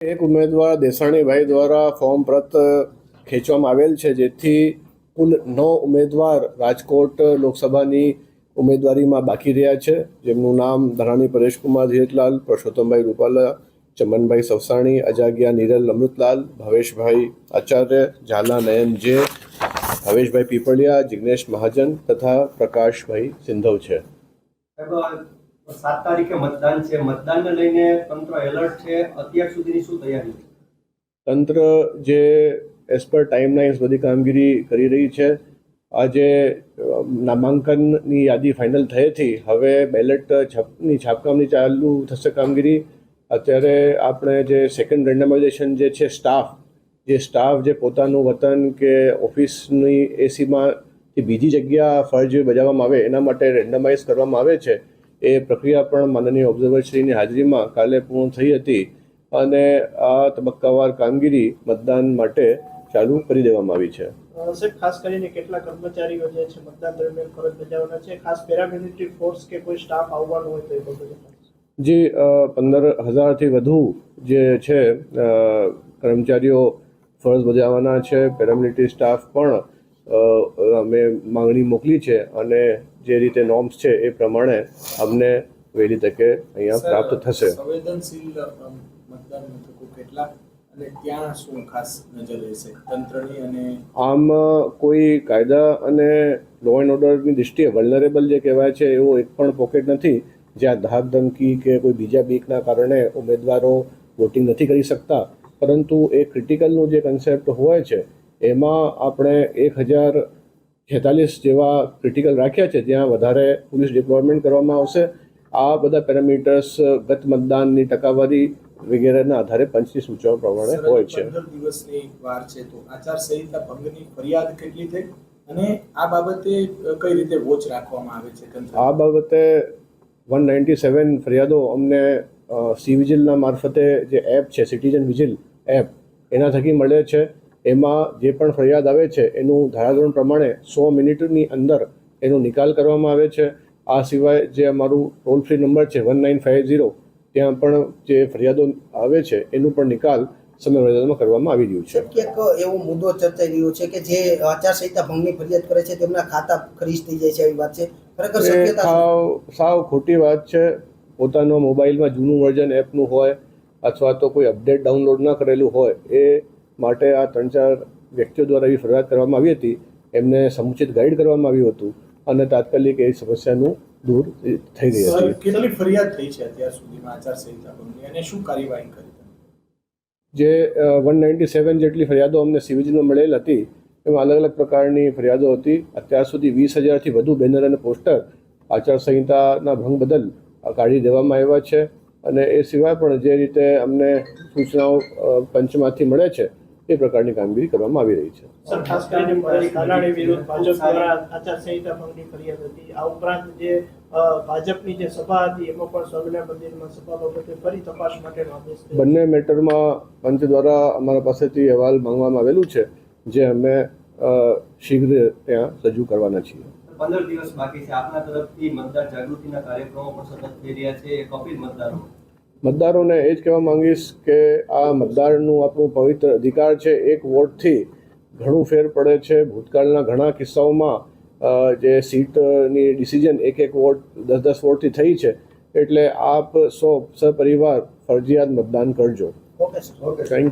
એક ઉમેદવાર દેસાણીભાઈ દ્વારા ફોર્મ પ્રત ખેંચવામાં આવેલ છે, જેથી કુલ નવ ઉમેદવાર રાજકોટ લોકસભાની ઉમેદવારીમાં બાકી રહ્યા છે. જેમનું નામ ધરાણી પરેશકુમાર ધીરજલાલ પરસોત્તમભાઈ રૂપાલા, ચમનભાઈ સવસાણી, અજાગિયા નિરલ અમૃતલાલ, ભવેશભાઈ આચાર્ય, ઝાલા નયન જે ભવેશભાઈ પીપળિયા, જિગ્નેશ મહાજન તથા પ્રકાશભાઈ સિંધવ છે. સાત તારીખે મતદાન છે. મતદાનને લઈને તંત્ર એલર્ટ છે. અત્યાર સુધીની શું તૈયારી? તંત્ર જે એઝ પર ટાઈમલાઇન્સ બધી કામગીરી કરી રહી છે. આજે નામાંકનની યાદી ફાઇનલ થઈ હતી હવે બેલેટ છાપની, છાપકામની ચાલુ થશે કામગીરી. અત્યારે આપણે જે સેકન્ડ રેન્ડમાઇઝેશન જે છે સ્ટાફ જે સ્ટાફ જે પોતાનું વતન કે ઓફિસની એસીમાંથી બીજી જગ્યા ફરજ બજાવવામાં આવે, એના માટે રેન્ડમાઇઝ કરવામાં આવે છે. એ પ્રક્રિયા પણ માનનીય ઓબ્ઝર્વરશ્રીની હાજરીમાં કાલે પૂર્ણ થઈ હતી અને આ તબક્કાવાર કામગીરી મતદાન માટે ચાલુ કરી દેવામાં આવી છે. સાહેબ ખાસ કરીને કેટલા કર્મચારીઓ જે છે મતદાન દરમિયાન ફરજ બજાવવાના છે? ખાસ પેરામિલિટરી ફોર્સ કે કોઈ સ્ટાફ આવવાનો હોય તો એ જે પંદર હજારથી વધુ જે છે કર્મચારીઓ ફરજ બજાવવાના છે પેરામિલિટરી સ્ટાફ પણ અમે માંગણી મોકલી છે અને જે રીતે નોર્મ્સ છે એ પ્રમાણે અમને વહેલી તકે અહીંયા પ્રાપ્ત થશે. સંવેદનશીલ મતદાન મથકો કેટલા અને ત્યાં શું ખાસ નજર રહેશે? તંત્રની અને આમ કોઈ કાયદા અને લો એન્ડ ઓર્ડરની દૃષ્ટિએ વલનરેબલ જે કહેવાય છે એવો એક પણ પોકેટ નથી જ્યાં ધાક ધમકી કે કોઈ બીજા બીકના કારણે ઉમેદવારો વોટિંગ નથી કરી શકતા. પરંતુ એ ક્રિટિકલનું જે કન્સેપ્ટ હોય છે એમાં આપણે એક હજાર છેતાલીસ જેવા ક્રિટિકલ રાખ્યા છે જ્યાં વધારે પોલીસ ડિપ્લોયમેન્ટ કરવામાં આવશે. આ બધા પેરામીટર્સ ગત મતદાનની ટકાવારી વગેરેના આધારે પંચની સૂચનાઓ પ્રમાણે હોય છે. દિવસની વાર છે તો આચારસંહિતા ભંગની ફરિયાદ કેટલી થઈ અને આ બાબતે કઈ રીતે વોચ રાખવામાં આવે છે આ બાબતે વન નાઇન્ટી સેવન ફરિયાદો અમને સી વિજિલના મારફતે જે એપ છે સિટીઝન વિજિલ એપ એના થકી મળે છે. એમાં જે પણ ફરિયાદ આવે છે એનું ધારાધોરણ પ્રમાણે સો મિનિટની અંદર એનો નિકાલ કરવામાં આવે છે. આ સિવાય જે અમારું ટોલ ફ્રી નંબર છે વન નાઇન ફાઇવ ઝીરો ત્યાં પણ જે ફરિયાદો આવે છે એનું પણ નિકાલ સમય મર્યાદામાં કરવામાં આવી રહ્યું છે. ક્યાંક એવો મુદ્દો ચર્ચાઈ રહ્યો છે કે જે આચારસંહિતા ભંગની ફરિયાદ કરે છે તેમના ખાતા ફ્રીઝ થઈ જાય છે એવી વાત છે. ખરેખર? સાવ સાવ ખોટી વાત છે. પોતાનો મોબાઈલમાં જૂનું વર્ઝન એપનું હોય અથવા તો કોઈ અપડેટ ડાઉનલોડ ના કરેલું હોય એ માટે આ ત્રણ ચાર વ્યક્તિઓ દ્વારા એવી ફરિયાદ કરવામાં આવી હતી. એમને સમુચિત ગાઈડ કરવામાં આવ્યું હતું અને તાત્કાલિક એ સમસ્યાનું દૂર થઈ ગઈ હતી. કેટલી ફરિયાદ થઈ છે અત્યાર સુધીમાં આચારસંહિતા અને શું કાર્યવાહી કરી? જે વન નાઇન્ટી સેવન જેટલી ફરિયાદો અમને સિવિજમાં મળેલ હતી એમાં અલગ અલગ પ્રકારની ફરિયાદો હતી. અત્યાર સુધી વીસ હજારથી વધુ બેનર અને પોસ્ટર આચારસંહિતાના ભંગ બદલ કાઢી દેવામાં આવ્યા છે. અને એ સિવાય પણ જે રીતે અમને સૂચનાઓ પંચમાંથી મળે છે એ પ્રકારની કામગીરી કરવામાં આવી રહી છે. સર ખાસ કરીને પરેશ ધાનાણી વિરુદ્ધ ભાજપ દ્વારા આચારસંહિતા ભંગની ફરિયાદ હતી. આ ઉપરાંત જે ભાજપની જે સભા હતી એમાં પણ સ્વામિનારાયણ મંદિરમાં સભા બાબતે ફરી તપાસ માટેનો આદેશ બંને મેટરમાં પંચ દ્વારા અમારા પાસેથી અહેવાલ માંગવામાં આવેલું છે જે અમે શીઘ્ર ત્યાં રજૂ કરવાના છીએ. પંદર દિવસ બાકી છે. આપના તરફથી મતદાર જાગૃતિના કાર્યક્રમો પણ સતત થઈ રહ્યા છે. એક અપીલ મતદારો મતદારોને એ જ કહેવા માંગીશ કે આ મતદારનું આપણું પવિત્ર અધિકાર છે. એક વોટથી ઘણું ફેર પડે છે. ભૂતકાળના ઘણા કિસ્સાઓમાં જે સીટની ડિસિઝન એક એક વોટ દસ દસ વોટથી થઈ છે. એટલે આપ સૌ સપરિવાર ફરજિયાત મતદાન કરજો. Okay sir thank